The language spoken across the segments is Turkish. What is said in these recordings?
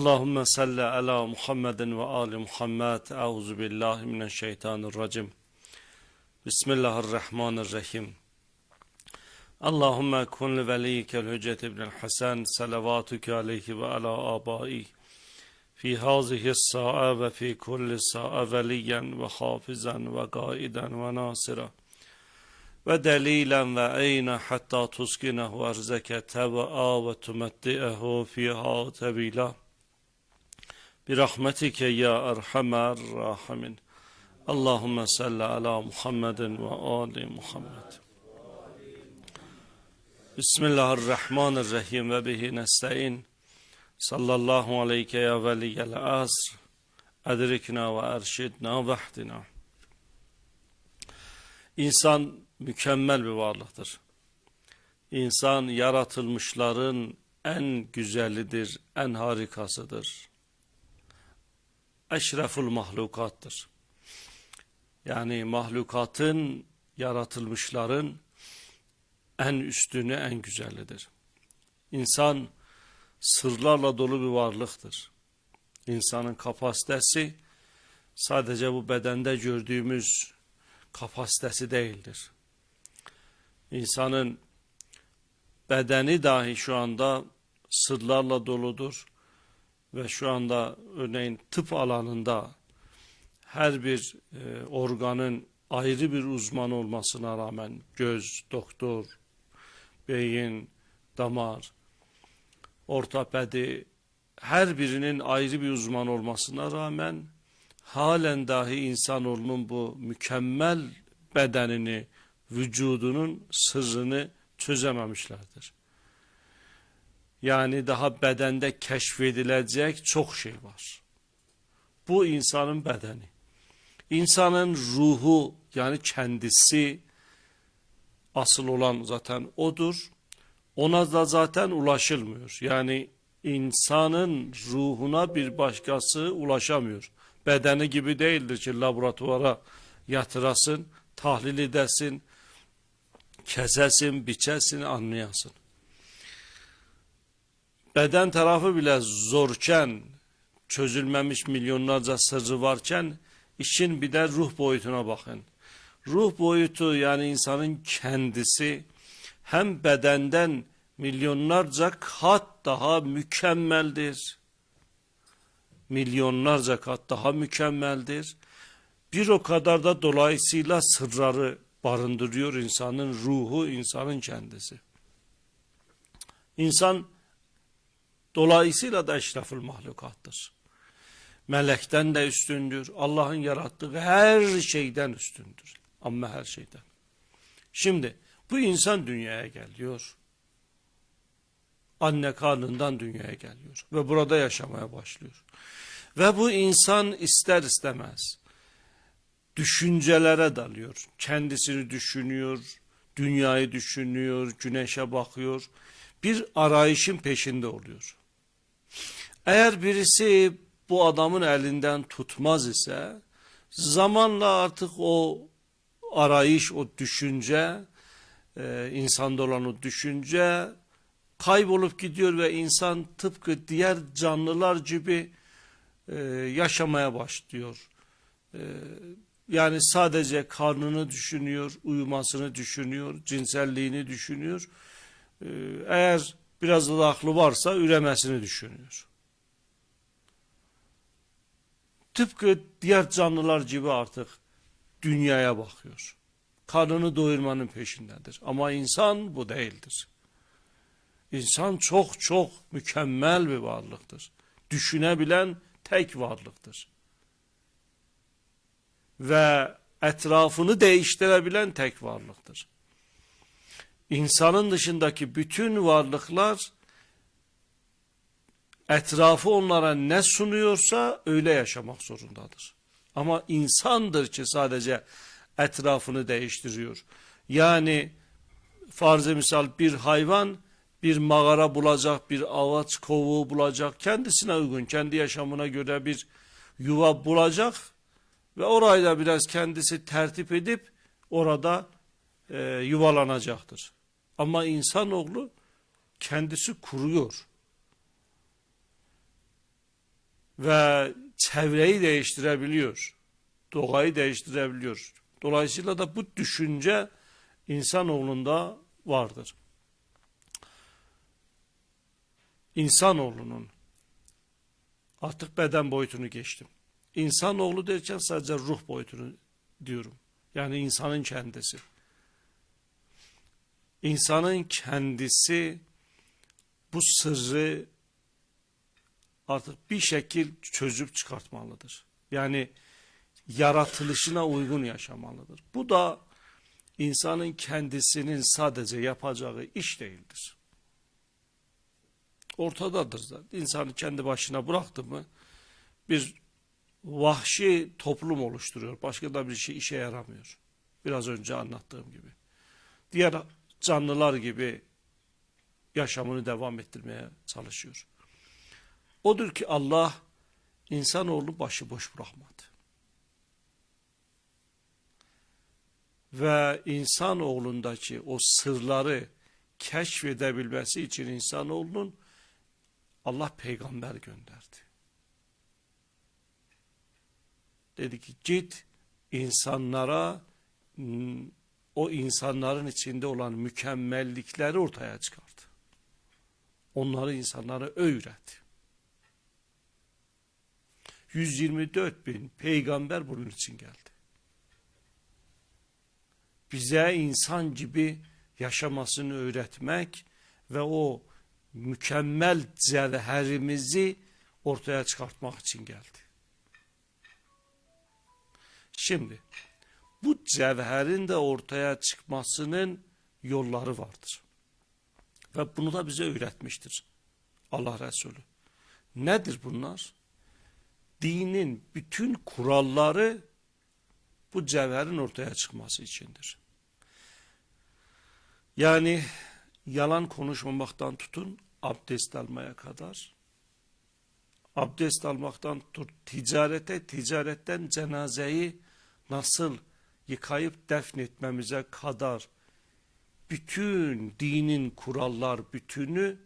Allahümme salli ala Muhammedin ve ali Muhammed. Euzu billahi mineşşeytanirracim. Bismillahirrahmanirrahim. Allahümme kun li veliykel hüccet ibn Hasan salavatuke aleyhi ve ala abai. Fi hazihi sa'a ve fi kulli sa'a veliyen ve hafizan ve gaiden ve nasira. Ve delilen ve eyne hatta tuskinehu erzeke teba'a ve tumetti'ehu fiha tebila. برحمتك يا أرحم الراحمين اللهم صل على محمد وآل محمد بسم الله الرحمن الرحيم وبه نستعين صلى الله عليك يا ولي العصر أدركنا وأرشدنا واهدنا İnsan mükemmel bir varlıktır. İnsan yaratılmışların en güzelidir, en harikasıdır eşreful mahlukattır. Yani mahlukatın, yaratılmışların en üstünü, en güzelidir. İnsan sırlarla dolu bir varlıktır. İnsanın kapasitesi sadece bu bedende gördüğümüz kapasitesi değildir. İnsanın bedeni dahi şu anda sırlarla doludur ve şu anda örneğin tıp alanında her bir e, organın ayrı bir uzman olmasına rağmen göz, doktor, beyin, damar, ortopedi her birinin ayrı bir uzman olmasına rağmen halen dahi insanoğlunun bu mükemmel bedenini, vücudunun sırrını çözememişlerdir. Yani daha bedende keşfedilecek çok şey var. Bu insanın bedeni. İnsanın ruhu yani kendisi asıl olan zaten odur. Ona da zaten ulaşılmıyor. Yani insanın ruhuna bir başkası ulaşamıyor. Bedeni gibi değildir ki laboratuvara yatırasın, tahlil edesin, kesesin, biçesin, anlayasın beden tarafı bile zorken, çözülmemiş milyonlarca sırrı varken, işin bir de ruh boyutuna bakın. Ruh boyutu yani insanın kendisi hem bedenden milyonlarca kat daha mükemmeldir. Milyonlarca kat daha mükemmeldir. Bir o kadar da dolayısıyla sırları barındırıyor insanın ruhu, insanın kendisi. İnsan Dolayısıyla da eşraful mahlukattır. Melekten de üstündür. Allah'ın yarattığı her şeyden üstündür. Ama her şeyden. Şimdi bu insan dünyaya geliyor. Anne karnından dünyaya geliyor. Ve burada yaşamaya başlıyor. Ve bu insan ister istemez düşüncelere dalıyor. Kendisini düşünüyor, dünyayı düşünüyor, güneşe bakıyor. Bir arayışın peşinde oluyor. Eğer birisi bu adamın elinden tutmaz ise zamanla artık o arayış, o düşünce, e, insanda olan o düşünce kaybolup gidiyor ve insan tıpkı diğer canlılar gibi e, yaşamaya başlıyor. E, yani sadece karnını düşünüyor, uyumasını düşünüyor, cinselliğini düşünüyor. E, eğer biraz da aklı varsa üremesini düşünüyor. Tıpkı diğer canlılar gibi artık dünyaya bakıyor. Karnını doyurmanın peşindedir. Ama insan bu değildir. İnsan çok çok mükemmel bir varlıktır. Düşünebilen tek varlıktır. Ve etrafını değiştirebilen tek varlıktır. İnsanın dışındaki bütün varlıklar etrafı onlara ne sunuyorsa öyle yaşamak zorundadır. Ama insandır ki sadece etrafını değiştiriyor. Yani farz-ı misal bir hayvan bir mağara bulacak, bir ağaç kovuğu bulacak, kendisine uygun, kendi yaşamına göre bir yuva bulacak ve orayı da biraz kendisi tertip edip orada e, yuvalanacaktır. Ama insanoğlu kendisi kuruyor. ve çevreyi değiştirebiliyor. Doğayı değiştirebiliyor. Dolayısıyla da bu düşünce insanoğlunda vardır. İnsanoğlunun artık beden boyutunu geçtim. İnsanoğlu derken sadece ruh boyutunu diyorum. Yani insanın kendisi. İnsanın kendisi bu sırrı artık bir şekil çözüp çıkartmalıdır. Yani yaratılışına uygun yaşamalıdır. Bu da insanın kendisinin sadece yapacağı iş değildir. Ortadadır zaten. İnsanı kendi başına bıraktı mı bir vahşi toplum oluşturuyor. Başka da bir şey işe yaramıyor. Biraz önce anlattığım gibi. Diğer canlılar gibi yaşamını devam ettirmeye çalışıyor. Odur ki Allah insanoğlu başıboş bırakmadı. Ve insanoğlundaki o sırları keşfedebilmesi için insanoğlunun Allah peygamber gönderdi. Dedi ki git insanlara o insanların içinde olan mükemmellikleri ortaya çıkardı. Onları insanlara öğret. 124 bin peygamber bunun için geldi. Bize insan gibi yaşamasını öğretmek ve o mükemmel cevherimizi ortaya çıkartmak için geldi. Şimdi bu cevherin de ortaya çıkmasının yolları vardır. Ve bunu da bize öğretmiştir Allah Resulü. Nedir bunlar? Dinin bütün kuralları bu cevherin ortaya çıkması içindir. Yani yalan konuşmamaktan tutun abdest almaya kadar, abdest almaktan tut ticarete, ticaretten cenazeyi nasıl yıkayıp defnetmemize kadar bütün dinin kurallar bütünü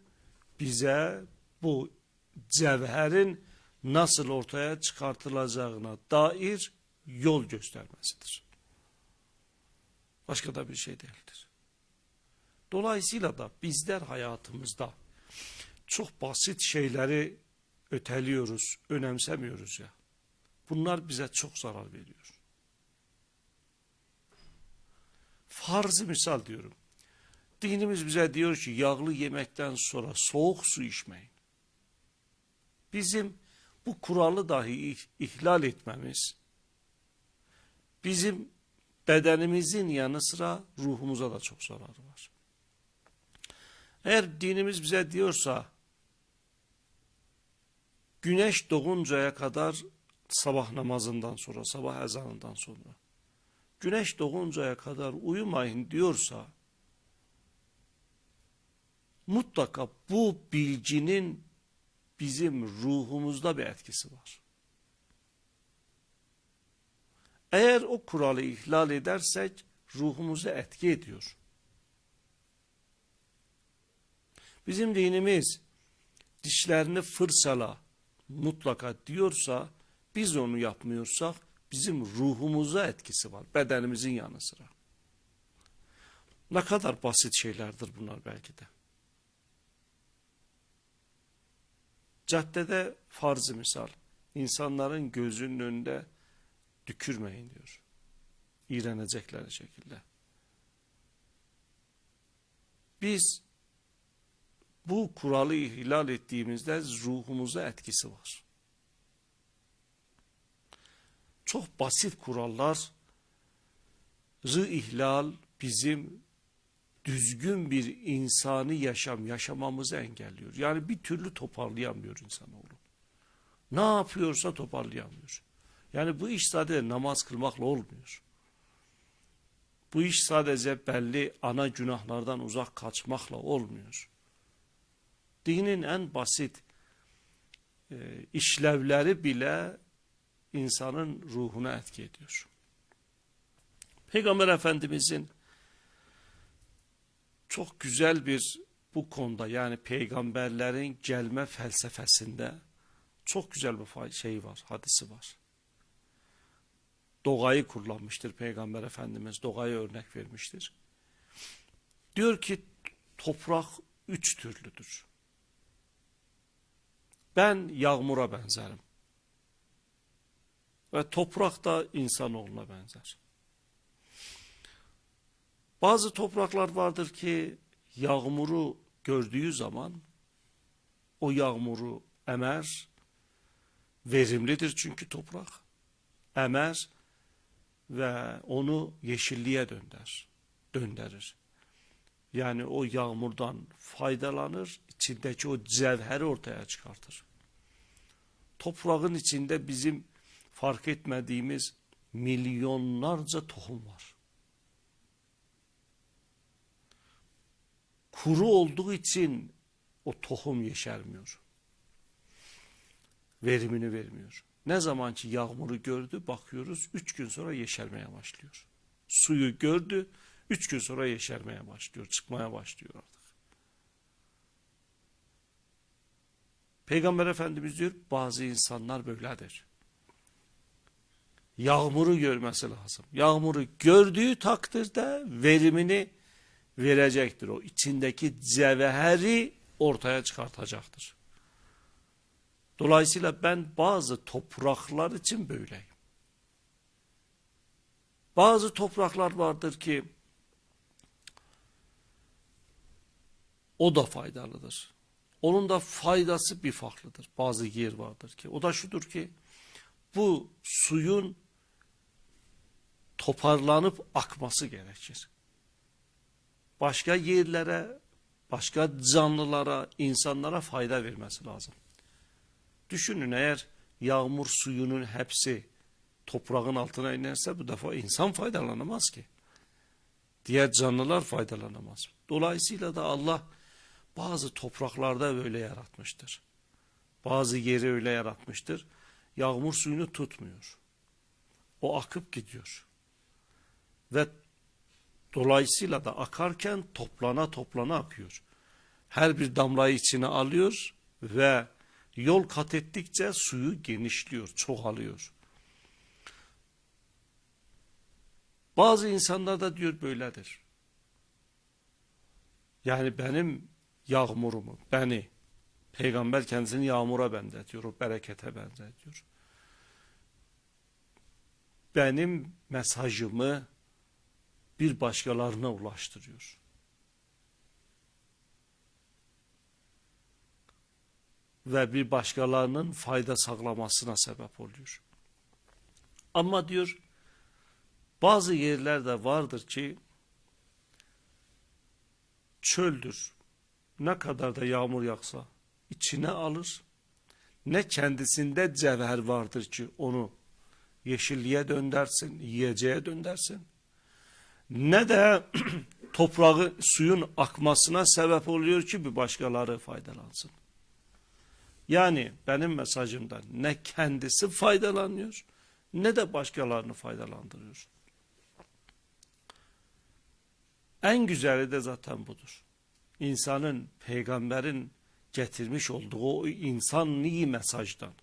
bize bu cevherin nasıl ortaya çıkartılacağına dair yol göstermesidir. Başka da bir şey değildir. Dolayısıyla da bizler hayatımızda çok basit şeyleri öteliyoruz, önemsemiyoruz ya. Bunlar bize çok zarar veriyor. Farzı misal diyorum. Dinimiz bize diyor ki yağlı yemekten sonra soğuk su içmeyin. Bizim bu kuralı dahi ihlal etmemiz, bizim bedenimizin yanı sıra ruhumuza da çok zararı var. Eğer dinimiz bize diyorsa, güneş doğuncaya kadar sabah namazından sonra, sabah ezanından sonra, güneş doğuncaya kadar uyumayın diyorsa, mutlaka bu bilginin bizim ruhumuzda bir etkisi var. Eğer o kuralı ihlal edersek ruhumuza etki ediyor. Bizim dinimiz dişlerini fırsala mutlaka diyorsa biz onu yapmıyorsak bizim ruhumuza etkisi var bedenimizin yanı sıra. Ne kadar basit şeylerdir bunlar belki de. Caddede farzı misal insanların gözünün önünde dükürmeyin diyor. İğrenecekleri şekilde. Biz bu kuralı ihlal ettiğimizde ruhumuza etkisi var. Çok basit kurallar rı ihlal bizim düzgün bir insani yaşam yaşamamızı engelliyor. Yani bir türlü toparlayamıyor insanoğlu. Ne yapıyorsa toparlayamıyor. Yani bu iş sadece namaz kılmakla olmuyor. Bu iş sadece belli ana günahlardan uzak kaçmakla olmuyor. Dinin en basit e, işlevleri bile insanın ruhuna etki ediyor. Peygamber Efendimizin çok güzel bir bu konuda yani peygamberlerin gelme felsefesinde çok güzel bir şey var, hadisi var. Doğayı kullanmıştır Peygamber Efendimiz. Doğayı örnek vermiştir. Diyor ki toprak üç türlüdür. Ben yağmura benzerim. Ve toprak da insanoğluna benzer. Bazı topraklar vardır ki yağmuru gördüğü zaman o yağmuru emer, verimlidir çünkü toprak. Emer ve onu yeşilliğe dönder, döndürür. Yani o yağmurdan faydalanır, içindeki o cevheri ortaya çıkartır. Toprağın içinde bizim fark etmediğimiz milyonlarca tohum var. Kuru olduğu için o tohum yeşermiyor. Verimini vermiyor. Ne zaman ki yağmuru gördü bakıyoruz üç gün sonra yeşermeye başlıyor. Suyu gördü üç gün sonra yeşermeye başlıyor, çıkmaya başlıyor artık. Peygamber Efendimiz diyor bazı insanlar böyledir. Yağmuru görmesi lazım. Yağmuru gördüğü takdirde verimini verecektir. O içindeki cevheri ortaya çıkartacaktır. Dolayısıyla ben bazı topraklar için böyleyim. Bazı topraklar vardır ki o da faydalıdır. Onun da faydası bir farklıdır. Bazı yer vardır ki. O da şudur ki bu suyun toparlanıp akması gerekir. Başka yerlere, başka canlılara, insanlara fayda vermesi lazım. Düşünün eğer yağmur suyunun hepsi toprağın altına inerse bu defa insan faydalanamaz ki. Diğer canlılar faydalanamaz. Dolayısıyla da Allah bazı topraklarda öyle yaratmıştır. Bazı yeri öyle yaratmıştır. Yağmur suyunu tutmuyor. O akıp gidiyor. Ve dolayısıyla da akarken toplana toplana akıyor. Her bir damlayı içine alıyor ve yol kat ettikçe suyu genişliyor, çoğalıyor. Bazı insanlar da diyor böyledir. Yani benim yağmurumu, beni, peygamber kendisini yağmura benzetiyor, o berekete benzetiyor. Benim mesajımı bir başkalarına ulaştırıyor. Ve bir başkalarının fayda sağlamasına sebep oluyor. Ama diyor, bazı yerlerde vardır ki, çöldür. Ne kadar da yağmur yağsa içine alır. Ne kendisinde cevher vardır ki onu yeşilliğe döndersin, yiyeceğe döndersin. Ne de toprağı suyun akmasına sebep oluyor ki bir başkaları faydalansın. Yani benim mesajımdan ne kendisi faydalanıyor ne de başkalarını faydalandırıyor. En güzeli de zaten budur. İnsanın, peygamberin getirmiş olduğu o insani mesajdan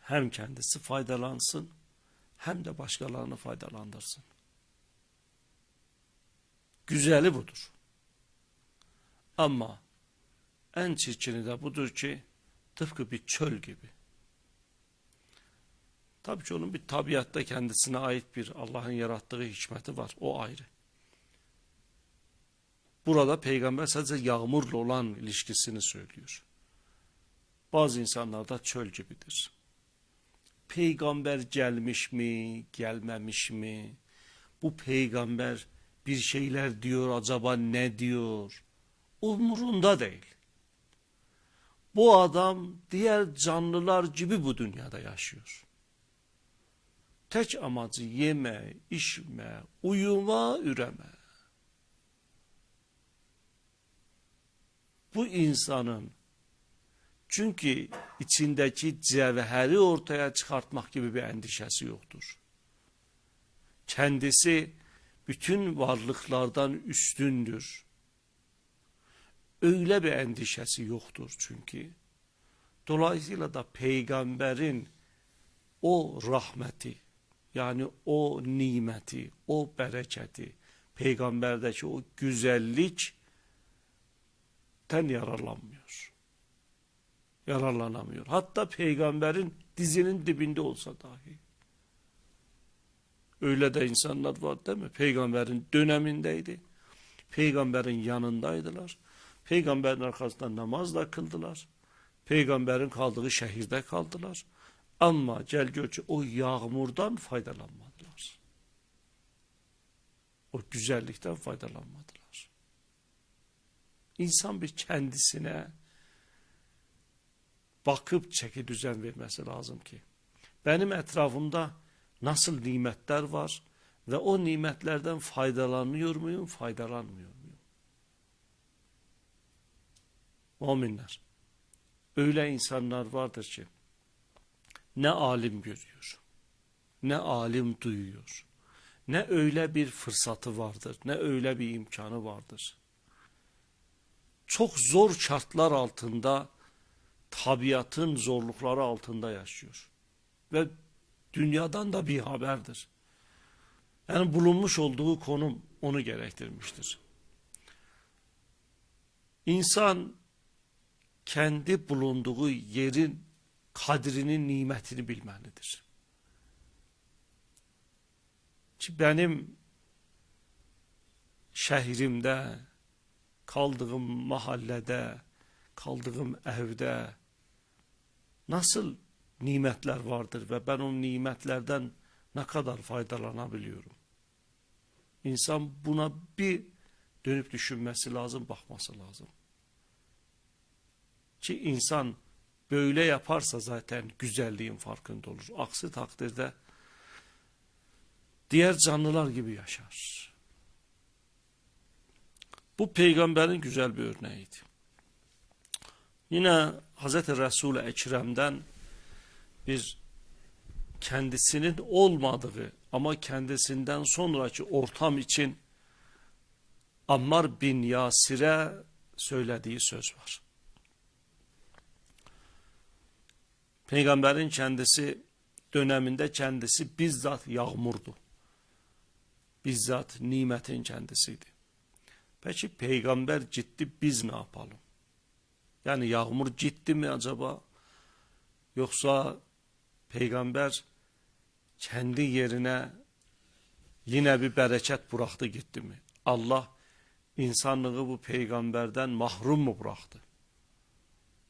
hem kendisi faydalansın hem de başkalarını faydalandırsın. Güzeli budur. Ama en çirkini de budur ki tıpkı bir çöl gibi. Tabii ki onun bir tabiatta kendisine ait bir Allah'ın yarattığı hikmeti var. O ayrı. Burada peygamber sadece yağmurla olan ilişkisini söylüyor. Bazı insanlar da çöl gibidir. Peygamber gelmiş mi, gelmemiş mi? Bu peygamber bir şeyler diyor acaba ne diyor? Umurunda değil. Bu adam diğer canlılar gibi bu dünyada yaşıyor. Tek amacı yeme, içme, uyuma, üreme. Bu insanın çünkü içindeki cevheri ortaya çıkartmak gibi bir endişesi yoktur. Kendisi bütün varlıklardan üstündür. Öyle bir endişesi yoktur çünkü. Dolayısıyla da peygamberin o rahmeti yani o nimeti, o bereketi, peygamberdeki o güzellik ten yararlanmıyor. Yararlanamıyor. Hatta peygamberin dizinin dibinde olsa dahi. Öyle de insanlar var değil mi? Peygamberin dönemindeydi. Peygamberin yanındaydılar. Peygamberin arkasında namaz da kıldılar. Peygamberin kaldığı şehirde kaldılar. Ama gel gör ki o yağmurdan faydalanmadılar. O güzellikten faydalanmadılar. İnsan bir kendisine bakıp çeki düzen vermesi lazım ki. Benim etrafımda nasıl nimetler var ve o nimetlerden faydalanıyor muyum, faydalanmıyor muyum? Müminler. Öyle insanlar vardır ki ne alim görüyor, ne alim duyuyor, ne öyle bir fırsatı vardır, ne öyle bir imkanı vardır. Çok zor şartlar altında, tabiatın zorlukları altında yaşıyor. Ve dünyadan da bir haberdir. Yani bulunmuş olduğu konum onu gerektirmiştir. İnsan kendi bulunduğu yerin kadrinin nimetini bilmelidir. Ki benim şehrimde, kaldığım mahallede, kaldığım evde nasıl nimetler vardır ve ben o nimetlerden ne kadar faydalanabiliyorum? İnsan buna bir dönüp düşünmesi lazım, bakması lazım. Ki insan böyle yaparsa zaten güzelliğin farkında olur. Aksi takdirde diğer canlılar gibi yaşar. Bu peygamberin güzel bir örneğiydi. Yine Hz. Resul-i Ekrem'den bir kendisinin olmadığı ama kendisinden sonraki ortam için Ammar bin Yasir'e söylediği söz var. Peygamberin kendisi döneminde kendisi bizzat yağmurdu. Bizzat nimetin kendisiydi. Peki peygamber ciddi biz ne yapalım? Yani yağmur ciddi mi acaba? Yoksa peygamber kendi yerine yine bir bereket bıraktı gitti mi? Allah insanlığı bu peygamberden mahrum mu bıraktı?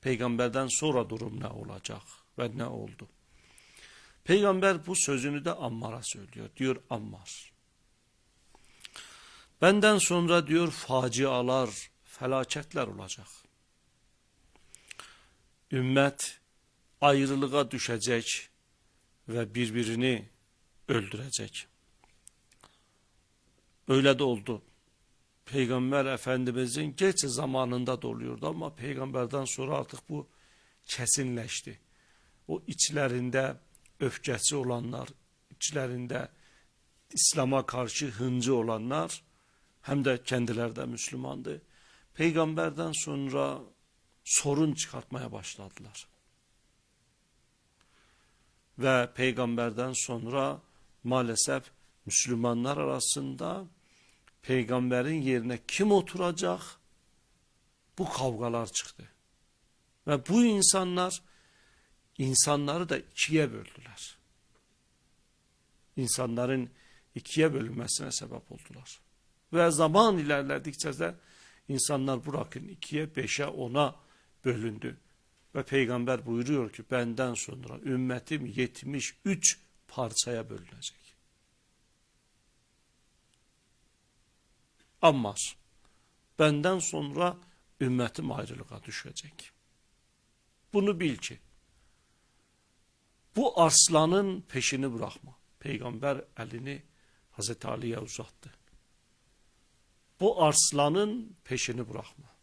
Peygamberden sonra durum ne olacak ve ne oldu? Peygamber bu sözünü de Ammar'a söylüyor. Diyor Ammar. Benden sonra diyor facialar, felaketler olacak. Ümmet ayrılığa düşecek ve birbirini öldürecek. Öyle de oldu. Peygamber Efendimizin geç zamanında da oluyordu ama peygamberden sonra artık bu kesinleşti. O içlerinde öfkesi olanlar, içlerinde İslam'a karşı hıncı olanlar hem de kendileri de Müslümandı. Peygamberden sonra sorun çıkartmaya başladılar. Ve peygamberden sonra maalesef Müslümanlar arasında peygamberin yerine kim oturacak? Bu kavgalar çıktı. Ve bu insanlar insanları da ikiye böldüler. İnsanların ikiye bölünmesine sebep oldular. Ve zaman ilerledikçe de insanlar bırakın ikiye, beşe, ona bölündü. Ve peygamber buyuruyor ki benden sonra ümmetim 73 parçaya bölünecek. Ammar benden sonra ümmetim ayrılığa düşecek. Bunu bil ki bu arslanın peşini bırakma. Peygamber elini Hazreti Ali'ye uzattı. Bu arslanın peşini bırakma.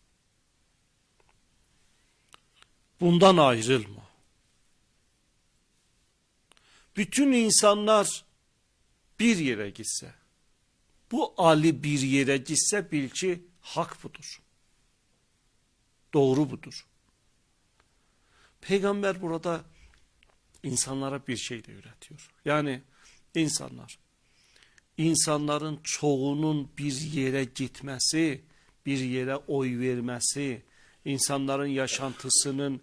Bundan ayrılma. Bütün insanlar bir yere gitse, bu Ali bir yere gitse bil ki hak budur. Doğru budur. Peygamber burada insanlara bir şey de öğretiyor. Yani insanlar, insanların çoğunun bir yere gitmesi, bir yere oy vermesi, insanların yaşantısının,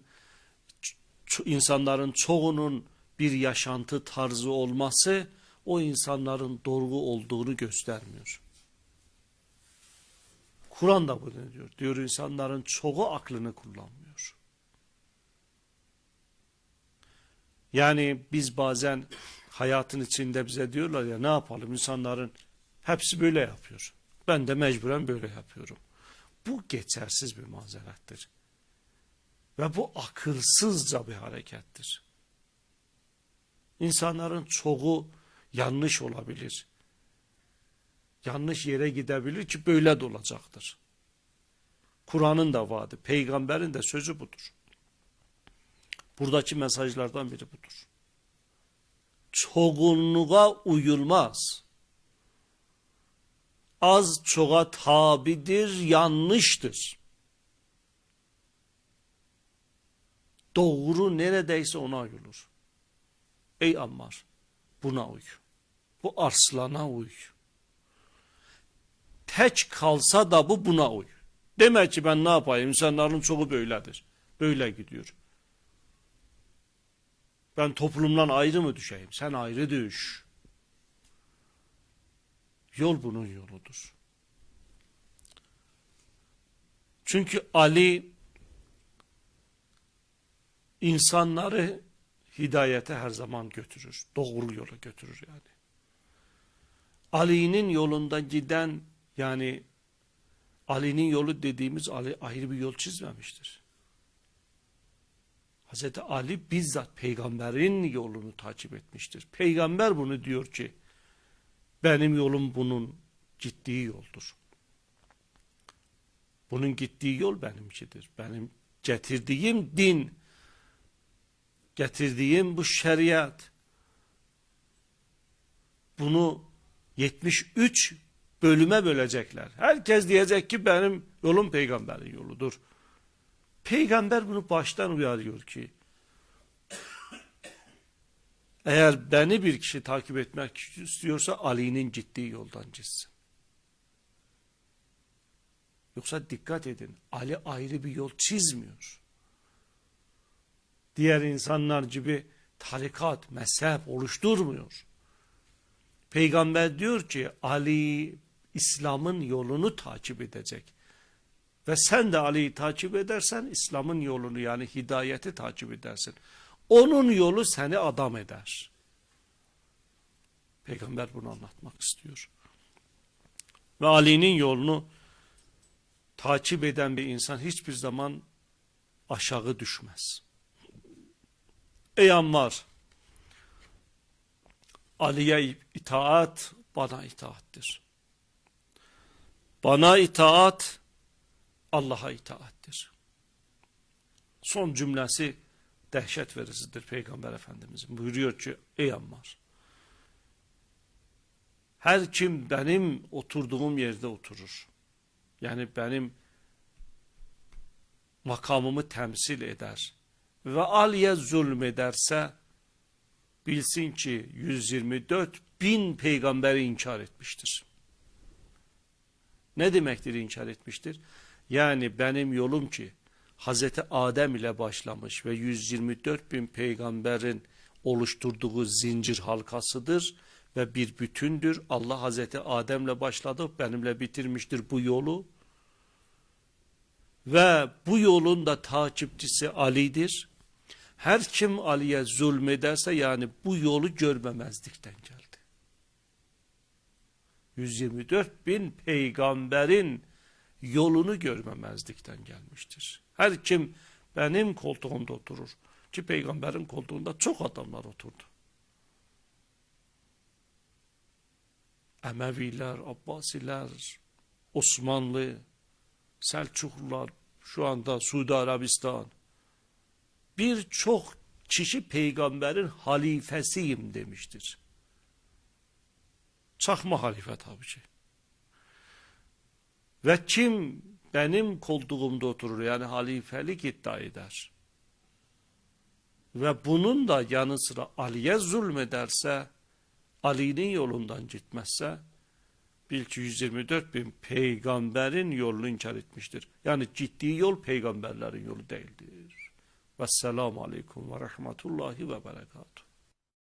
insanların çoğunun bir yaşantı tarzı olması, o insanların doğru olduğunu göstermiyor. Kur'an da bunu diyor. Diyor insanların çoğu aklını kullanmıyor. Yani biz bazen hayatın içinde bize diyorlar ya ne yapalım insanların hepsi böyle yapıyor. Ben de mecburen böyle yapıyorum. Bu geçersiz bir mazerettir. Ve bu akılsızca bir harekettir. İnsanların çoğu yanlış olabilir. Yanlış yere gidebilir ki böyle de olacaktır. Kur'an'ın da vaadi, peygamberin de sözü budur. Buradaki mesajlardan biri budur. Çoğunluğa uyulmaz. Az çoğa tabidir, yanlıştır. Doğru neredeyse ona uyulur. Ey Ammar, buna uy. Bu arslana uy. Tek kalsa da bu buna uy. Demek ki ben ne yapayım? İnsanların çoğu böyledir. Böyle gidiyor. Ben toplumdan ayrı mı düşeyim? Sen ayrı düş. Yol bunun yoludur. Çünkü Ali insanları hidayete her zaman götürür. Doğru yola götürür yani. Ali'nin yolunda giden yani Ali'nin yolu dediğimiz Ali ayrı bir yol çizmemiştir. Hazreti Ali bizzat peygamberin yolunu takip etmiştir. Peygamber bunu diyor ki benim yolum bunun gittiği yoldur. Bunun gittiği yol benimkidir. Benim getirdiğim din, getirdiğim bu şeriat, bunu 73 bölüme bölecekler. Herkes diyecek ki benim yolum peygamberin yoludur. Peygamber bunu baştan uyarıyor ki eğer beni bir kişi takip etmek istiyorsa Ali'nin gittiği yoldan gitsin. Yoksa dikkat edin Ali ayrı bir yol çizmiyor. Diğer insanlar gibi tarikat, mezhep oluşturmuyor. Peygamber diyor ki Ali İslam'ın yolunu takip edecek. Ve sen de Ali'yi takip edersen İslam'ın yolunu yani hidayeti takip edersin. Onun yolu seni adam eder. Peygamber bunu anlatmak istiyor. Ve Ali'nin yolunu takip eden bir insan hiçbir zaman aşağı düşmez. Ey Ammar! Ali'ye itaat bana itaattir. Bana itaat Allah'a itaattir. Son cümlesi dehşet vericidir Peygamber Efendimizin. Buyuruyor ki ey Ammar her kim benim oturduğum yerde oturur. Yani benim makamımı temsil eder ve Ali'ye zulmederse bilsin ki 124 bin peygamberi inkar etmiştir. Ne demektir inkar etmiştir? Yani benim yolum ki Hazreti Adem ile başlamış ve 124 bin peygamberin oluşturduğu zincir halkasıdır ve bir bütündür. Allah Hazreti Adem'le başladı, benimle bitirmiştir bu yolu. Ve bu yolun da takipçisi Ali'dir. Her kim Ali'ye zulmederse yani bu yolu görmemezlikten geldi. 124 bin peygamberin yolunu görmemezlikten gelmiştir. Her kim benim koltuğumda oturur ki peygamberin koltuğunda çok adamlar oturdu. Emeviler, Abbasiler, Osmanlı, Selçuklular, şu anda Suudi Arabistan, birçok kişi peygamberin halifesiyim demiştir. Çakma halife tabii ki. Ve kim benim koltuğumda oturur yani halifelik iddia eder. ve bunun da yanı sıra Ali'ye zulmederse, Ali'nin yolundan gitmezse, bil ki 124 bin peygamberin yolunu inkar etmiştir. Yani ciddi yol peygamberlerin yolu değildir. Vesselamu aleyküm ve rahmetullahi ve berekatuhu.